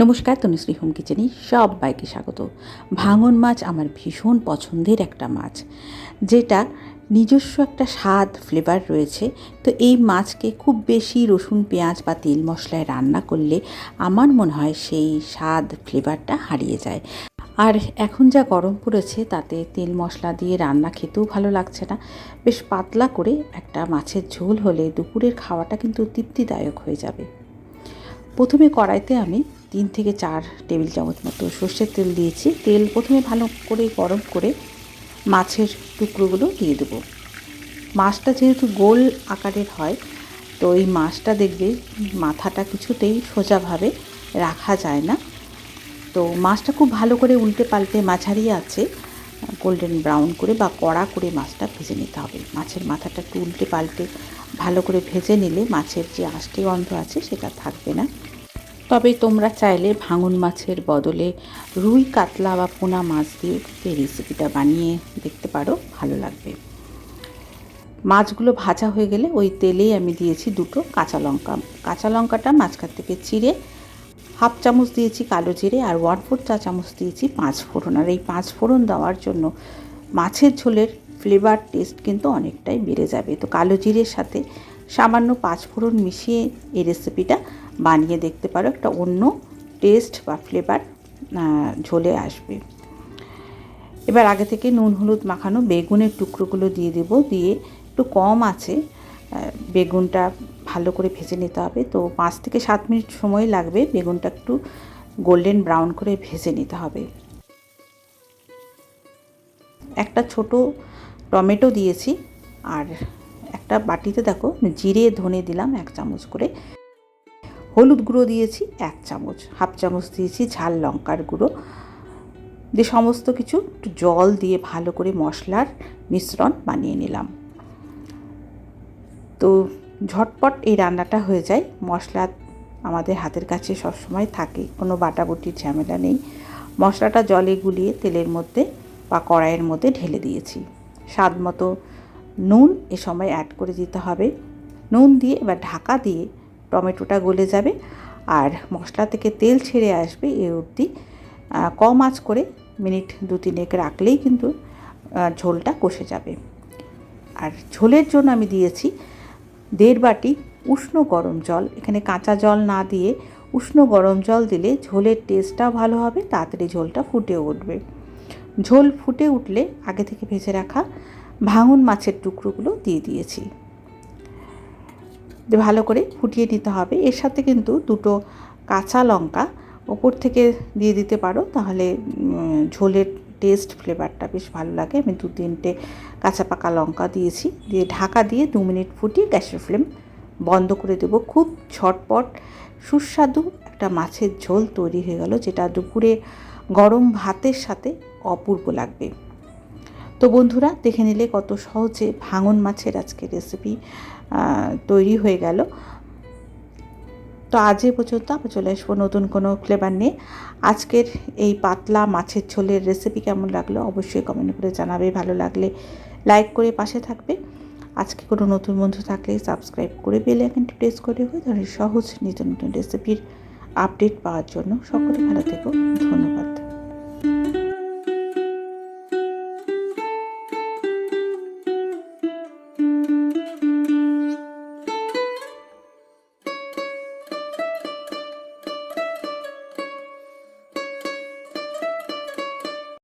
নমস্কার তনুশ্রী হোম কিচেনে সবাইকে স্বাগত। ভাঙন মাছ আমার ভীষণ পছন্দের একটা মাছ, যেটা নিজস্ব একটা স্বাদ ফ্লেভার রয়েছে। তো এই মাছকে খুব বেশি রসুন, পেঁয়াজ বা তেল মশলায় রান্না করলে আমার মনে হয় সেই স্বাদ ফ্লেভারটা হারিয়ে যায়। আর এখন যা গরম পড়েছে, তাতে তেল মশলা দিয়ে রান্না খেতেও ভালো লাগছে না। বেশ পাতলা করে একটা মাছের ঝোল হলে দুপুরের খাওয়াটা কিন্তু তৃপ্তিদায়ক হয়ে যাবে। প্রথমে কড়াইতে আমি তিন থেকে চার টেবিল চামচ মতো সর্ষের তেল দিয়েছি। তেল প্রথমে ভালো করে গরম করে মাছের টুকরোগুলো দিয়ে দেবো। মাছটা যেহেতু গোল আকারের হয়, তো এই মাছটা দেখবে মাথাটা কিছুতেই সোজাভাবে রাখা যায় না। তো মাছটা খুব ভালো করে উল্টে পাল্টে মাঝারি আছে গোল্ডেন ব্রাউন করে বা কড়া করে মাছটা ভেজে নিতে হবে। মাছের মাথাটা একটু উল্টে পাল্টে ভালো করে ভেজে নিলে মাছের যে আষ্টে গন্ধ আছে সেটা থাকবে না। তবে তোমরা চাইলে ভাঙন মাছের বদলে রুই, কাতলা বা পোনা মাছ দিয়ে এই রেসিপিটা বানিয়ে দেখতে পারো, ভালো লাগবে। মাছগুলো ভাজা হয়ে গেলে ওই তেলেই আমি দিয়েছি দুটো কাঁচা লঙ্কা। কাঁচা লঙ্কাটা মাঝখান থেকে চিড়ে হাফ চামচ দিয়েছি কালো জিরে আর ওয়ান ফোর চা চামচ দিয়েছি পাঁচ ফোড়ন। আর এই পাঁচ ফোড়ন দেওয়ার জন্য মাছের ঝোলের ফ্লেভার টেস্ট কিন্তু অনেকটাই বেড়ে যাবে। তো কালো জিরের সাথে সামান্য পাঁচ ফোড়ন মিশিয়ে এই রেসিপিটা বানিয়ে দেখতে পারো, একটা অন্য টেস্ট বা ফ্লেভার ঝোলে আসবে। এবার আগে থেকে নুন, হলুদ মাখানো বেগুনের টুকরোগুলো দিয়ে দেব, দিয়ে একটু কম আছে বেগুনটা ভালো করে ভেজে নিতে হবে। তো পাঁচ থেকে সাত মিনিট সময় লাগবে বেগুনটা একটু গোল্ডেন ব্রাউন করে ভেজে নিতে হবে। একটা ছোট টমেটো দিয়েছি, আর একটা বাটিতে দেখো, জিরে, ধনে দিলাম এক চামচ করে। হলুদ গুঁড়ো দিয়েছি, এক চামচ, হাফ চামচ দিয়েছি ঝাল লঙ্কার গুঁড়ো। যে সমস্ত কিছু একটু জল দিয়ে ভালো করে মশলার মিশ্রণ বানিয়ে নিলাম। তো ঝটপট এই রান্নাটা হয়ে যায়। মশলা আমাদের হাতের কাছে সবসময় থাকে, কোনো বাটাবুটির ঝামেলা নেই। মশলাটা জলে গুলিয়ে তেলের মধ্যে বা কড়াইয়ের মধ্যে ঢেলে দিয়েছি। স্বাদ মতো নুন এ সময় অ্যাড করে দিতে হবে। নুন দিয়ে এবার ঢাকা দিয়ে টমেটোটা গলে যাবে আর মশলা থেকে তেল ছেড়ে আসবে এ অবধি। কম আঁচ করে মিনিট দু তিনেক রাখলেই কিন্তু ঝোলটা কষে যাবে। আর ঝোলের জন্য আমি দিয়েছি দেড় বাটি উষ্ণ গরম জল। এখানে কাঁচা জল না দিয়ে উষ্ণ গরম জল দিলে ঝোলের টেস্টটাও ভালো হবে, তাড়াতাড়ি ঝোলটা ফুটে উঠবে। ঝোল ফুটে উঠলে আগে থেকে ভেজে রাখা ভাঙন মাছের টুকরোগুলো দিয়ে দিয়েছি। ভালো করে ফুটিয়ে নিতে হবে। এর সাথে কিন্তু দুটো কাঁচা লঙ্কা ওপর থেকে দিয়ে দিতে পারো। তাহলে ঝোলের টেস্ট ফ্লেভারটা বেশ ভালো লাগে। আমি দু তিনটে কাঁচা পাকা লঙ্কা দিয়েছি। দিয়ে ঢাকা দিয়ে দু মিনিট ফুটিয়ে গ্যাসের ফ্লেম বন্ধ করে দেব। খুব ঝটপট, সুস্বাদু একটা মাছের ঝোল তৈরি হয়ে গেল, যেটা দুপুরে গরম ভাতের সাথে অপূর্ব লাগবে। তো বন্ধুরা, দেখে নিলে কত সহজে ভাঙন মাছের আজকে রেসিপি তৈরি হয়ে গেল। তো আজ এ পর্যন্ত আবার চলে আসব নতুন কোনো ফ্লেভার নিয়ে। আজকের এই পাতলা মাছের ঝোলের রেসিপি কেমন লাগল অবশ্যই কমেন্ট করে জানাবে। ভালো লাগলে লাইক করে পাশে থাকবে। আজকে কোনো নতুন বন্ধু থাকলে সাবস্ক্রাইব করে বেল আইকনটি প্রেস করে ওই ধরনের সহজ নিত্য নতুন রেসিপির আপডেট পাওয়ার জন্য সকলে ভালো থেকো। ধন্যবাদ।